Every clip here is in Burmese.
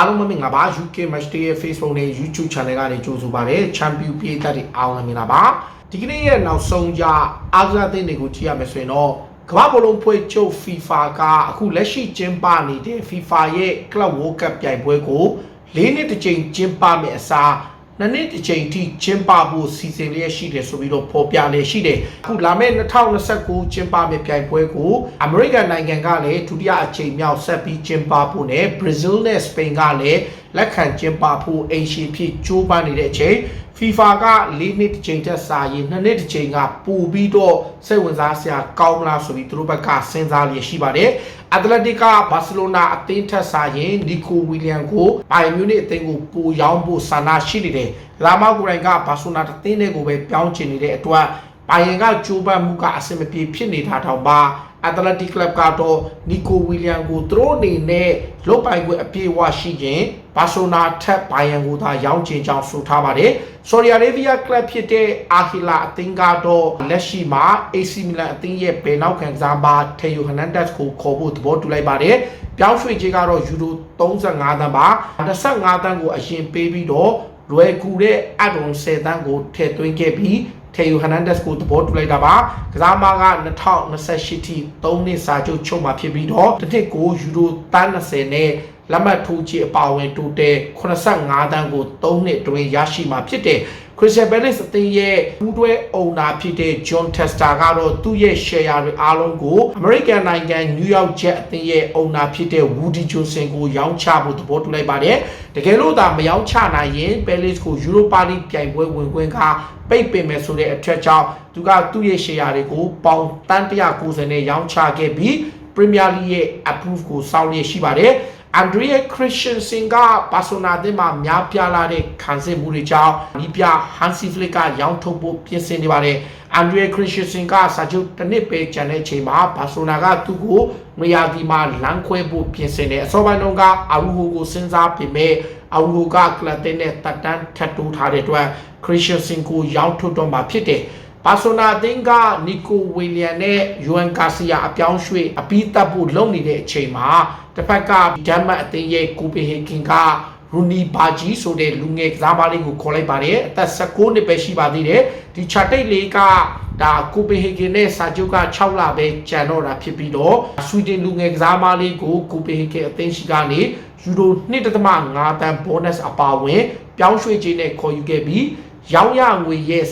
အားလုံးမင်္ဂလာပါ UK Match Day ရဲ့ Facebook နဲ့ YouTube Channel ကနေကြိုဆိုပါရစေ Champion ပြည်သက်တွေအားလုံးမင်္ဂလာပါဒီကနေ့ရဲ့နောက်ဆုံးကြအားကစားသင်းတွေကိုကြည့်ရမယ်ဆိုရင်တော့ကမ္ဘာဘောလုံးဖွဲ့ချုပ် FIFA ကအခုလက်ရှိကျင်းပနေတဲ့ FIFA ရဲ့ Club World Cup ပြိုင်ပွဲကို၄နှစ်တစ်ကြိမ်ကျင်းပမယ့်အစား နှစ်နှစ်တစ်ချိန်ထိကျင်းပဖို့စီစဉ်လျက်ရှိတယ်ဆိုပြီးတော့ဖော်ပြနေရှိတယ်အခုလာမယ့်2029ကျင်းပမယ့်ပြိုင်ပွဲကိုအမေရိကန်နိုင်ငံကလည်းဒုတိယအကြိမ်မြောက်ဆက်ပြီးကျင်းပဖို့နဲ့ဘရာဇီးနဲ့စပိန်ကလည်းလက်ခံကျင်းပဖို့အိမ်ရှင်ဖြစ်ကြိုးပမ်းနေတဲ့အချိန် FIFA က၄နှစ်တစ်ချိန်တက်စာရင်နှစ်နှစ်တစ်ချိန်ကပို့ပြီးတော့စိတ်ဝင်စားစရာကောင်းမလားဆိုပြီးသူတို့ဘက်ကစဉ်းစားလျက်ရှိပါတယ်။အက်တလက်တစ်ကဘာစီလိုနာအသင်းထက်စာရင်နီကိုဝီလျံကိုဘိုင်မြူနစ်အသင်းကိုပိုရောင်းဖို့ဆန္ဒရှိနေတယ်။လာမောက်ကိုယ်တိုင်ကဘာစီလိုနာအသင်းတွေကိုပဲပြောင်းချင်နေတဲ့အတွက်ဘိုင်ယန်ကကြိုးပမ်းမှုကအဆင်မပြေဖြစ်နေတာတောင်ပါ အက်တလက်တစ်ကလပ်ကတော့နီကိုဝီလျံကိုသူတို့အနေနဲ့လုတ်ပိုင်ခွင့်အပြည့်အဝရှိရင်ဘာဆိုနာထက်ဘိုင်ယန်ကိုသာရောင်းချင်ကြောင်းဆိုထားပါတယ်။ဆော်ဒီအာရေဗီးယားကလပ်ဖြစ်တဲ့အာဟီလာအသင်းကတော့လက်ရှိမှာ AC Milan အသင်းရဲ့ဘယ်နောက်ကစားပါထေယိုဟနန်ဒက်စ်ကိုခေါ်ဖို့သဘောတူလိုက်ပါတယ်။ပြောင်းရွှေ့ခြင်းကတော့ယူရို35သန်းပါ25သန်းကိုအရင်ပေးပြီးတော့လွယ်ကူတဲ့အဒွန်10တန်းကိုထည့်သွင်းခဲ့ပြီး ထေယိုဟနန်ဒက်စ်ကိုသဘောတူလိုက်တာပါကစားမက2028ထိ3နှစ်စာချုပ်ချုပ်မှာဖြစ်ပြီးတော့တစ်နှစ်ကိုယူရို30နဲ့လက်မှတ်ထိုးချေအပါအဝင်တိုတယ်85တန်းကို3နှစ်တွင်ရရှိမှာဖြစ်တယ် ခရစ်စတန်ဘဲလစ်အသင်းရဲ့ဘူးတွဲအုံနာဖြစ်တဲ့ John Tester ကတော့သူ့ရဲ့ share တွေအားလုံးကို American နိုင်ငံ New York Jet အသင်းရဲ့အုံနာဖြစ်တဲ့ Woody Johnson ကိုရောင်းချဖို့သဘောတူလိုက်ပါတယ်။တကယ်လို့သာမရောင်းချနိုင်ရင် Palace ကို Europa League ပြိုင်ပွဲဝင်ခွင့်ကပိတ်ပင်မယ်ဆိုတဲ့အထက်ကြောင့်သူကသူ့ရဲ့ share တွေကိုပေါင်တန်း190နဲ့ရောင်းချခဲ့ပြီး Premier League ရဲ့ approve ကိုစောင့်ရရှိပါတယ်။ အန်ဒရီယာခရစ်ရှင်စင်ကဘာဆိုနာတင်မှာများပြားလာတဲ့ခံစစ်မှုတွေကြောင့်ဒီပြဟန်စီဖလစ်ကရောင်းထုတ်ဖို့ပြင်ဆင်နေပါတယ်။အန်ဒရီယာခရစ်ရှင်စင်ကစာချုပ်တစ်နှစ်ပဲကျန်တဲ့အချိန်မှာဘာဆိုနာကသူ့ကိုငွေရဒီမှာလမ်းခွဲဖို့ပြင်ဆင်တယ်။အစောပိုင်းတုန်းကအာရူဟိုကိုစဉ်းစားပေမဲ့အာရူဟိုကကလပ်တင်နဲ့တက်တန်းထပ်တိုးထားတဲ့အတွက်ခရစ်ရှင်စင်ကိုရောင်းထုတ်တော့မှာဖြစ်တယ်။ဘာဆိုနာတင်ကနီကိုဝီလျံနဲ့ယူအန်ကာစီယာအပြောင်းရွှေ့အပြီးတပ်ဖို့လုပ်နေတဲ့အချိန်မှာ တစ်ဖက်ကဒန်မတ်အသင်းရဲ့ကိုပီဟေဂင်ကရူနီဘာဂျီဆိုတဲ့လူငယ်ကစားမလေးကိုခေါ်လိုက်ပါတယ်အသက်16နှစ်ပဲရှိပါသေးတယ်ဒီချာတိတ်လေးကဒါကိုပီဟေဂင်နဲ့စာချုပ်က6လပဲကျန်တော့တာဖြစ်ပြီးတော့ဆွီဒင်လူငယ်ကစားမလေးကိုကိုပီဟေဂင်အသင်းရှိကနေယူရို1.5တန်ဘောနပ်အပါဝင် ပြောင်းရွှေ့ခြင်းနဲ့ခေါ်ယူခဲ့ပြီးရောင်းရငွေရဲ့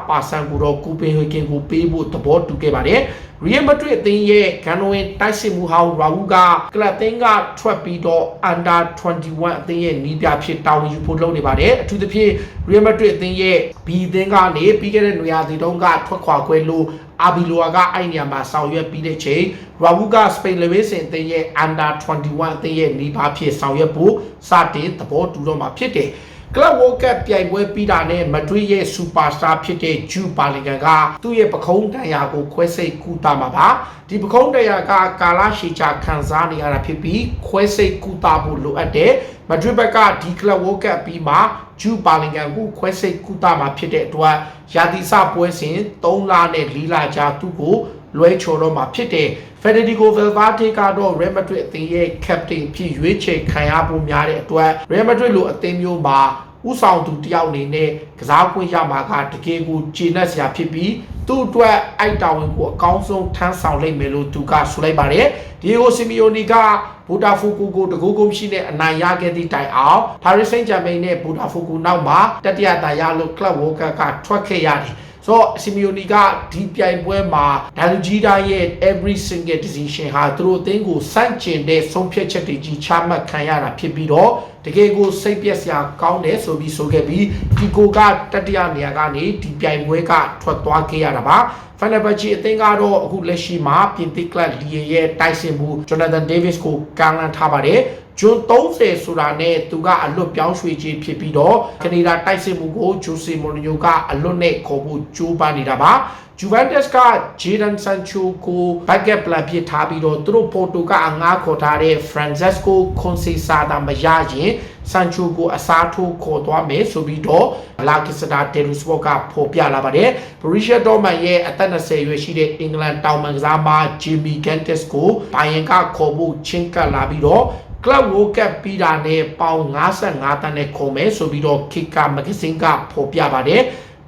15%ကိုတော့ကူပင်ဟွေကင်ကိုပေးဖို့သဘောတူခဲ့ပါတယ်။ Real Madrid အသင်းရဲ့ဂန်နိုဝင်တိုက်စစ်မှုဟောင်းရာဝူကကလပ်သင်းကထွက်ပြီးတော့ Under 21အသင်းရဲ့နီးပြဖြစ်တာဝန်ယူဖို့လုပ်နေပါတယ်။အထူးသဖြင့် Real Madrid အသင်းရဲ့ B အသင်းကနေပြီးခဲ့တဲ့နွေရာသီတုန်းကထွက်ခွာခွဲလို့အာဘီလိုယာကအဲ့နေရာမှာဆောင်ရွက်ပြီးတဲ့ချိန်ရာဝူကစပိန်လေဝေးစင်အသင်းရဲ့ Under 21အသင်းရဲ့နီးပါဖြစ်ဆောင်ရွက်ဖို့စတင်သဘောတူတော့မှာဖြစ်တယ်။ ကလပ်ဝိုကပ်ပြိုင်ပွဲပြီးတာနဲ့မဒရစ်ရဲ့စူပါစတာဖြစ်တဲ့ဂျူပါလီဂန်ကသူ့ရဲ့ပခုံးတန်ရာကိုခွဲစိတ်ကူတာမှာပါဒီပခုံးတန်ရာကကာလာရှီချာခံစားနေရတာဖြစ်ပြီးခွဲစိတ်ကူတာဖို့လိုအပ်တယ်မဒရစ်ဘက်ကဒီကလပ်ဝိုကပ်ပြီးမှဂျူပါလီဂန်ကိုခွဲစိတ်ကူတာမှာဖြစ်တဲ့အတွက်ယာတီစပွဲစဉ်3လနဲ့4လကြာသူ့ကို လွဲချော်တော့မှာဖြစ်တယ်ဖက်ဒရီဂိုဗယ်ဗာတေကတော့ Real Madrid အသင်းရဲ့ captain ဖြစ်ရွေးချယ်ခံရဖို့များတဲ့အတွက် Real Madrid လိုအသင်းမျိုးမှာဥဆောင်သူတယောက်အနေနဲ့ကစားခွင့်ရမှာကတကယ်ကိုကျေနပ်စရာဖြစ်ပြီးသူ့အတွက်အိုက်တာဝန်ကိုအကောင်းဆုံးထမ်းဆောင်လိုက်မယ်လို့သူကဆိုလိုက်ပါတယ်ဒီယိုစီမီယိုနီကဘူတာဖိုကူကိုတကူကုရှိနဲ့အနိုင်ရခဲ့သည့်တိုင်အောင်ပါရီစိန့်ဂျာမိန်နဲ့ဘူတာဖိုကူနောက်မှာတတိယတာရလို့ကလပ်ဝိုကာကထွက်ခဲ့ရတယ် ဆိုတော့စီမီယိုနီကဒီပြိုင်ပွဲမှာဒါလူကြီးတာရဲ့ every single decision ဟာသူတို့အသင်းကိုစန့်ကျင်တဲ့ဆုံးဖြတ်ချက်တွေကြီးချမှတ်ခံရတာဖြစ်ပြီးတော့တကယ်ကိုစိတ်ပျက်စရာကောင်းတယ်ဆိုပြီးဆိုခဲ့ပြီးဒီကိုကတတိယနေရာကနေဒီပြိုင်ပွဲကထွက်သွားခဲ့ရတာပါဖန်နဘချီအသင်းကတော့အခုလက်ရှိမှာပြင်သစ်ကလပ်လီရဲ့တိုက်စစ်မှုဂျိုနာသန်ဒေးဗစ်ကိုကမ်းလှမ်းထားပါတယ် ဂျွန်30ဆိုတာနဲ့သူကအလွတ်ပြောင်းရွှေ့ခြင်းဖြစ်ပြီးတော့ကနေဒါတိုက်စစ်မှုကိုဂျိုစီမိုနီညိုကအလွတ်နဲ့ခေါ်ဖို့ကြိုးပမ်းနေတာပါဂျူဗန်တက်စ်ကဂျေဒန်ဆန်ချိုကိုဘက်ကပ်ပလန်ဖြစ်ထားပြီးတော့သူတို့ပေါ်တိုကအငှားခေါ်ထားတဲ့ဖရန်ဇက်ကိုခွန်စီဆာတာမရရင်ဆန်ချိုကိုအစားထိုးခေါ်သွားမယ်ဆိုပြီးတော့လာကစ္စတာဒယ်လူစဘော့ကဖော်ပြလာပါတယ်ဘရီရှာဒေါ်မန်ရဲ့အသက်20ရွယ်ရှိတဲ့အင်္ဂလန်တောင်မန်ကစားမဂျီမီဂန်တက်စ်ကိုဘိုင်ယန်ကခေါ်ဖို့ချင်းကပ်လာပြီးတော့ ကကလပ်ဝိုကပ်ပြီးတာနဲ့ပေါင်55တန်းနဲ့ခုံမယ်ဆိုပြီးတော့ခိကာမဂဇင်းကဖော်ပြပါတယ်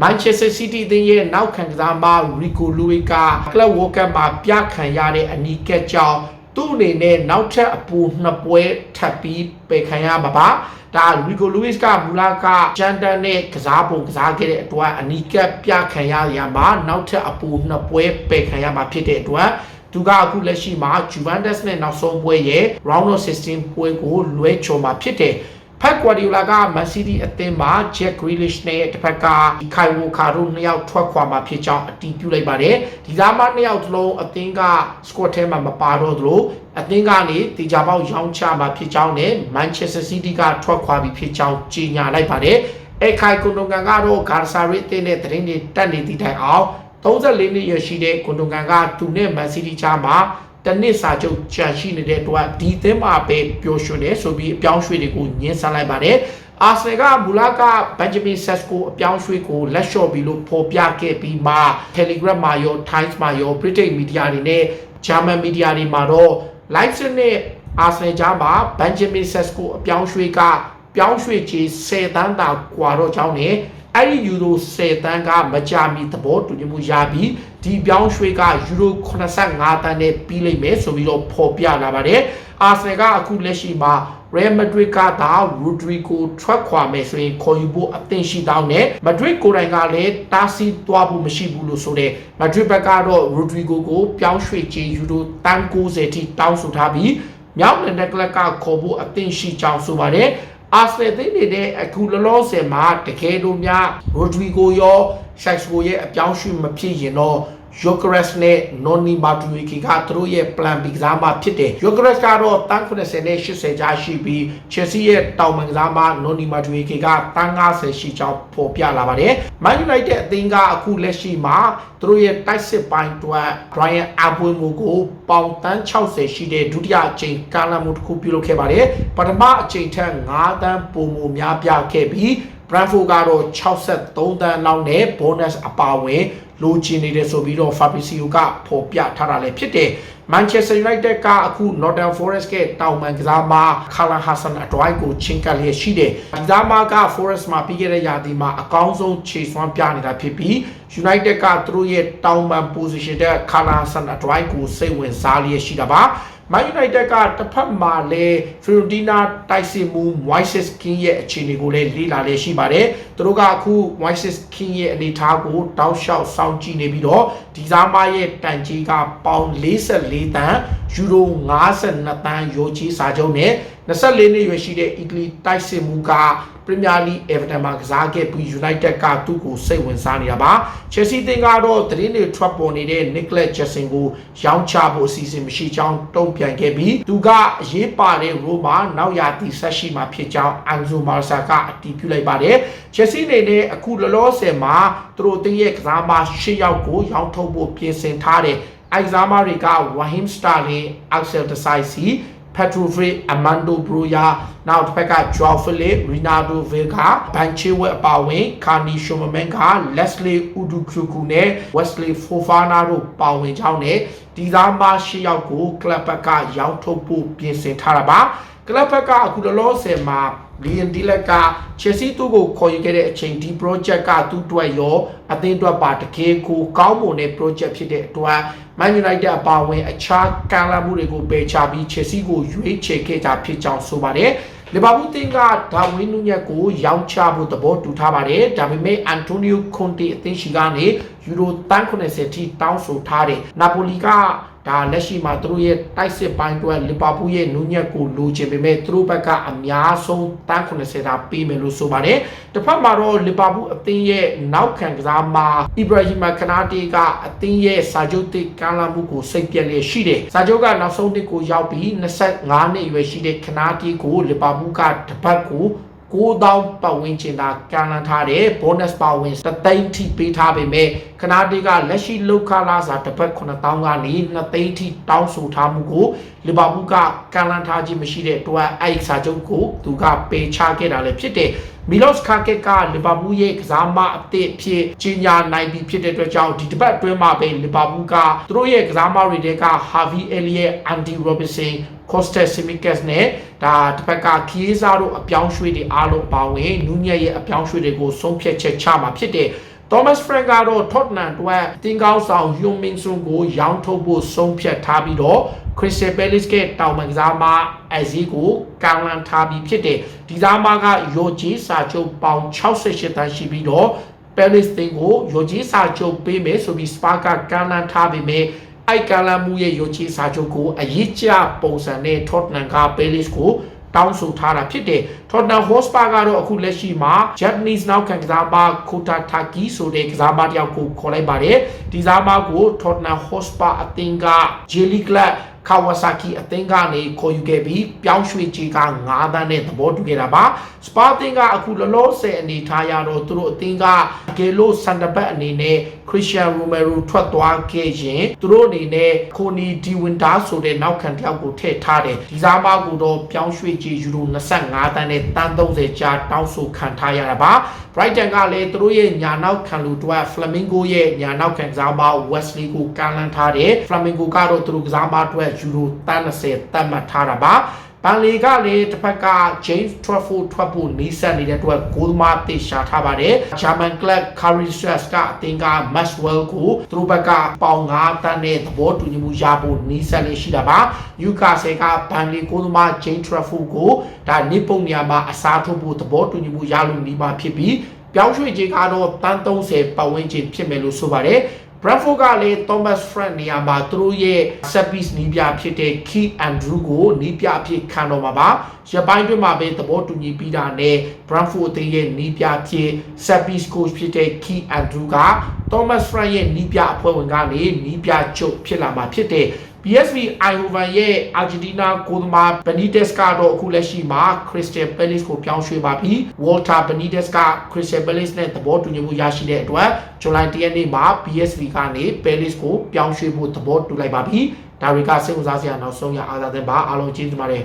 မန်ချက်စတာစီးတီးအသင်းရဲ့နောက်ခံကစားမရီကိုလူဝီကကလပ်ဝိုကပ်မှာပြခံရတဲ့အနီးကပ်ကြောင့်သူ့အနေနဲ့နောက်ထပ်အပူနှစ်ပွဲထပ်ပြီးပယ်ခံရမှာပါဒါရီကိုလူဝစ်ကမူလာကဂျန်တန်နဲ့ကစားပုံကစားခဲ့တဲ့အတွက်အနီးကပ်ပြခံရရမှာနောက်ထပ်အပူနှစ်ပွဲပယ်ခံရမှာဖြစ်တဲ့အတွက် သူကအခုလက်ရှိမှာ Juventus နဲ့နောက်ဆုံးပွဲရဲ့ Round of 16ပွဲကိုလွဲချော်မှာဖြစ်တယ်ဖက်ကွာဒီယိုလာကမန်စီးတီးအသင်းမှာ Jack Grealish နဲ့တစ်ဖက်က Kai Walker တို့နှစ်ယောက်ထွက်ခွာမှာဖြစ်ကြောင်းအတည်ပြုလိုက်ပါတယ်ဒီသားမနှစ်ယောက်သလုံးအသင်းက squad ထဲမှာမပါတော့သလိုအသင်းကနေတေချာပေါက်ရောင်းချမှာဖြစ်ကြောင်းနဲ့ Manchester City ကထွက်ခွာပြီးဖြစ်ကြောင်းကြေညာလိုက်ပါတယ်အဲခိုင်ကွန်ဒိုကန်ကတော့ဂါဆာရီတင်းနဲ့တရင်တွေတက်နေသည့်တိုင်အောင် 34နှစ်ရွယ်ရှိတဲ့ကွန်ဒိုကန်ကသူနဲ့မန်စီးတီးချာမှာတနစ်စာချုပ်ကြန့်ရှိနေတဲ့အတွက်ဒီသင်းမှာပဲပျော်ရွှင်နေဆိုပြီးအပြောင်းရွှေ့တွေကိုညှင်းဆန်းလိုက်ပါတယ်အာဆနယ်ကမူလာကဘန်ဂျမင်ဆက်ကိုအပြောင်းရွှေ့ကိုလက်လျှော့ပြီးလို့ဖော်ပြခဲ့ပြီးမှ Telegram မှာရော Times မှာရော British Media တွေနဲ့ German Media တွေမှာတော့ Leipzig နဲ့ Arsenal ကြားမှာ Benjamin Sesko အပြောင်းရွှေ့ကပြောင်းရွှေ့ချေ10တန်းတာကွာတော့ကြောင်းနဲ့ အဲ့ဒီယူရို10တန်းကမကြမီသဘောတူညီမှုရပြီးဒီပြောင်းရွှေ့ကယူရို85တန်းနဲ့ပြီးလိမ့်မယ်ဆိုပြီးတော့ဖော်ပြလာပါတယ်အာဆနယ်ကအခုလက်ရှိမှာ Real Madrid ကသာ Rodrigo ထွက်ခွာမယ်ဆိုရင်ခေါ်ယူဖို့အသင့်ရှိတောင်းနဲ့ Madrid ကိုယ်တိုင်ကလည်းတားဆီးသွားဖို့မရှိဘူးလို့ဆိုတဲ့ Madrid ဘက်ကတော့ Rodrigo ကိုပြောင်းရွှေ့ခြင်းယူရိုတန်း90ထိတောင်းဆိုထားပြီးမြောက်နယ်ကလပ်ကခေါ်ဖို့အသင့်ရှိကြောင်းဆိုပါတယ် အာဆနယ်သိနေတဲ့အခုလောလောဆယ်မှာတကယ်လို့များ Rodrigo ရော Shaqo ရဲ့အပြောင်းရွှေ့မဖြစ်ရင်တော့ Yokeres နဲ့ Noni Madueke ကသူတို့ရဲ့ plan B ကစားမဖြစ်တယ် Yokeres ကတော့တန်း90နဲ့80ကြားရှိပြီး Chelsea ရဲ့တောင်ပန်ကစားမ Noni Madueke ကတန်း90ရှိကြောင်းဖော်ပြလာပါတယ် Man United အသင်းကအခုလက်ရှိမှာသူတို့ရဲ့တိုက်စစ်ပိုင်းတွက် Brian Abuemo ကိုပေါင်တန်း60ရှိတဲ့ဒုတိယအကြိမ်ကာလမှုတစ်ခုပြုလုပ်ခဲ့ပါတယ်ပထမအကြိမ်ထက်9တန်းပိုမိုများပြားခဲ့ပြီး Brentford ကတော့63တန်းလောက်နဲ့ bonus အပါအဝင် လိုချင်နေတယ်ဆိုပြီးတော့ Fabrizio ကဖော်ပြထားတာလည်းဖြစ်တယ် Manchester United ကအခု Nottingham Forest ကတောင်ပန်ကစားမ Callum Hudson အတွိုင်းကိုချင်းကပ်လျက်ရှိတယ်ဒီသားမက Forest မှာပြီးခဲ့တဲ့ရာသီမှာအကောင်းဆုံးခြေစွမ်းပြနေတာဖြစ်ပြီး United ကသူတို့ရဲ့တောင်ပန် position တဲ့ Callum Hudson အတွိုင်းကိုစိတ်ဝင်စားလျက်ရှိတာပါ Man United ကတစ်ဖက်မှာလည်း Fiorentina တိုက်စစ်မှု Moises King ရဲ့အခြေအနေကိုလည်းလေ့လာလျက်ရှိပါတယ်။သူတို့ကအခု Moises King ရဲ့အနေအထားကိုတောက်လျှောက်စောင့်ကြည့်နေပြီးတော့ဒီစားမရဲ့တန်ကြီးကပေါင်44တန်ယူရို52တန်ရိုချီစာချုပ်နဲ့ 24နှစ်ရွယ်ရှိတဲ့အီတလီတိုက်စစ်မှုက Premier League Everton မှာကစားခဲ့ပြီး United ကသူ့ကိုစိတ်ဝင်စားနေတာပါ Chelsea တင်ကတော့သတင်းတွေထွက်ပေါ်နေတဲ့ Nicolas Jackson ကိုရောင်းချဖို့အစီအစဉ်မရှိကြောင်းတုံ့ပြန်ခဲ့ပြီးသူကအရေးပါတဲ့ role မှာနောက်ရာသီဆက်ရှိမှာဖြစ်ကြောင်း Anzo Marsa ကအတည်ပြုလိုက်ပါတယ် Chelsea အနေနဲ့အခုလောလောဆယ်မှာသူတို့တင်းရဲ့ကစားမ၈ယောက်ကိုရောင်းထုတ်ဖို့ပြင်ဆင်ထားတယ်အိုက်ဇာမာတွေက Wahim Sterling, Axel Disasi Petrovic, Amando Broya နောက်တစ်ဖက်က Joao Felix, Renato Vega, Banchewe အပါအဝင် Kani Shomenga, Leslie Udukruku နဲ့ Wesley Fofana တို့ပါဝင်ကြောင်းနဲ့ဒီသားမ၈ယောက်ကိုကလပ်ဘက်ကရောင်းထုတ်ဖို့ပြင်ဆင်ထားတာပါ ကလပ်ဘက်ကအခုလောလောဆယ်မှာလီယန်ဒီလက်ကချယ်ဆီသူ့ကိုခေါ်ယူခဲ့တဲ့အချိန်ဒီ project ကသူ့အတွက်ရောအသင်းအတွက်ပါတကယ်ကိုကောင်းမွန်တဲ့ project ဖြစ်တဲ့အတွက် Man United အပါအဝင်အခြားကံလာမှုတွေကိုပယ်ချပြီးချယ်ဆီကိုရွေးချယ်ခဲ့ကြဖြစ်ကြောင်းဆိုပါတယ်လီဗာပူးတင်းကဒါဝင်းနူညက်ကိုရောင်းချဖို့သဘောတူထားပါတယ်ဒါပေမဲ့အန်တိုနီယိုကွန်တေအသင်းရှိကနေယူရို190ထိတောင်းဆိုထားတယ်နာပိုလီက ဒါလက်ရှိမှာသူတို့ရဲ့တိုက်စစ်ပိုင်းအတွက်လီဗာပူးရဲ့နူညက်ကိုလိုချင်ပေမဲ့သူတို့ဘက်ကအများဆုံး190တာပေးမယ်လို့ဆိုပါတယ်တစ်ဖက်မှာတော့လီဗာပူးအသင်းရဲ့နောက်ခံကစားမှာအီဘရာဟီမာခနာတီကအသင်းရဲ့စာချုပ်တစ်ကမ်းလာမှုကိုစိတ်ပြက်လျက်ရှိတယ်စာချုပ်ကနောက်ဆုံးတစ်ကိုရောက်ပြီး25နှစ်အရွယ်ရှိတဲ့ခနာတီကိုလီဗာပူးကတစ်ပတ်ကို 9000ပတ်ဝန်းကျင်သာကမ်းလှမ်းထားတဲ့ bonus ပတ်ဝန်းသသိန်းထိပေးထားပေမဲ့ခနာတီကလက်ရှိလောက်ခလာစာတစ်ပတ်9000ကနေ2သိန်းထိတောင်းဆိုထားမှုကိုလီဗာပူးကကမ်းလှမ်းထားခြင်းမရှိတဲ့အတွက်အဲ့စာချုပ်ကိုသူကပယ်ချခဲ့တာလည်းဖြစ်တယ် မီလော့စ်ကာကက်ကလီဗာပူးရဲ့ကစားမအသစ်ဖြစ်ကြီးညာနိုင်ပြီဖြစ်တဲ့အတွက်ကြောင့်ဒီတစ်ပတ်အတွင်းမှာပဲလီဗာပူးကသူတို့ရဲ့ကစားမတွေတဲကဟာဗီအယ်လီရဲ့အန်ဒီရောဘစ်ဆင်ကော့စတက်ဆီမီကက်စ်နဲ့ဒါတစ်ဖက်ကခီးစားတို့အပြောင်းရွှေ့တွေအားလုံးပါဝင်နူးညက်ရဲ့အပြောင်းရွှေ့တွေကိုဆုံးဖြတ်ချက်ချမှာဖြစ်တဲ့ Thomas Frank ကတော့ Tottenham အတွက်တင်ကောင်းဆောင် Heung Min Son ကိုရောင်းထုတ်ဖို့ဆုံးဖြတ်ထားပြီးတော့ Crystal Palace ကတောင်ပန်ကစားမအဇီကိုကန်လန်ထားပြီးဖြစ်တဲ့ဒီစားမကရော်ဂျီစာချုပ်ပေါင်68တန်းရှိပြီးတော့ Palace တင်ကိုရော်ဂျီစာချုပ်ပေးမယ်ဆိုပြီး Spark ကကန်လန်ထားပြီးမြဲအိုက်ကန်လန်မှုရဲ့ရော်ဂျီစာချုပ်ကိုအရေးကြပုံစံနဲ့ Tottenham က Palace ကို တောင်းဆိုထားတာဖြစ်တယ်။ Tottenham Hotspur ကတော့အခုလက်ရှိမှာ Japanese နောက်ခံကစားမ Kota Taki ဆိုတဲ့ကစားမတစ်ယောက်ကိုခေါ်လိုက်ပါတယ်။ဒီကစားမကို Tottenham Hotspur အသင်းက J League Club Kawasaki အသင်းကနေခေါ်ယူခဲ့ပြီးပြောင်းရွှေ့ကြီးက9သန်းနဲ့သဘောတူခဲ့တာပါစပါအသင်းကအခုလောလောဆယ်အနေထားရတော့သူတို့အသင်းကဂေလိုစန်ဒဘတ်အနေနဲ့ခရစ်စတန်ရိုမယ်ရိုထွက်သွားခဲ့ရင်သူတို့အနေနဲ့ကိုနီဒီဝင်တာဆိုတဲ့နောက်ခံတစ်ယောက်ကိုထည့်ထားတယ်ဒီစားမကိုတော့ပြောင်းရွှေ့ကြီးယူရို25တန်းနဲ့တန်း30ကျာတောင်းဆိုခံထားရတာပါ Brighton ကလည်းသူတို့ရဲ့ညာနောက်ခံလူတွက် Flamingo ရဲ့ညာနောက်ခံကစားမ Wesley ကိုကန်လန်းထားတယ် Flamingo ကတော့သူတို့ကစားမအတွက်ယူရို30တတ်မှတ်ထားတာပါပန်လီကလည်းတစ်ဖက်က James Trafford ထွက်ဖို့နီးစပ်နေတဲ့အတွက်ဂိုးသမားတေရှာထားပါတယ်။ German club Caritas ကအသင်းက Maxwell ကိုသူတို့ဘက်ကပေါင်9တန်းနဲ့သဘောတူညီမှုရဖို့နီးစပ်လေးရှိတာပါ။ Newcastle ကဘန်လီဂိုးသမား James Trafford ကိုဒါနေပုံနေရာမှာအစားထိုးဖို့သဘောတူညီမှုရလို့နီးပါဖြစ်ပြီးပြောင်းရွှေ့ခြင်းကတော့တန်း30ပတ်ဝန်းကျင်ဖြစ်မယ်လို့ဆိုပါတယ်။ Bradford ကလည်း Thomas Frank နေရာမှာသူတို့ရဲ့ set piece နီးပြဖြစ်တဲ့ Key Andrew ကိုနီးပြအဖြစ်ခံတော်မှာပါရပိုင်းတွင်မှာပဲသဘောတူညီပြီးတာနဲ့ Bradford အသင်းရဲ့နီးပြဖြစ် set piece coach ဖြစ်တဲ့ Key Andrew က Thomas Frank ရဲ့နီးပြအဖွဲ့ဝင်ကနေနီးပြချုပ်ဖြစ်လာမှာဖြစ်တဲ့ PSV Eindhoven ရဲ့ Argentina ကိုသမား Benitez ကတော့အခုလက်ရှိမှာ Crystal Palace ကိုပြောင်းရွှေ့ပါပြီ။ Walter Benitez က Crystal Palace နဲ့သဘောတူညီမှုရရှိတဲ့အတွက် July 10ရက်နေ့မှာ PSV ကနေ Palace ကိုပြောင်းရွှေ့ဖို့သဘောတူလိုက်ပါပြီ။ဒါတွေကစိတ်ဝင်စားစရာနောက်ဆုံးရအားသာတဲ့ပါအားလုံးကျေးဇူးပါတယ်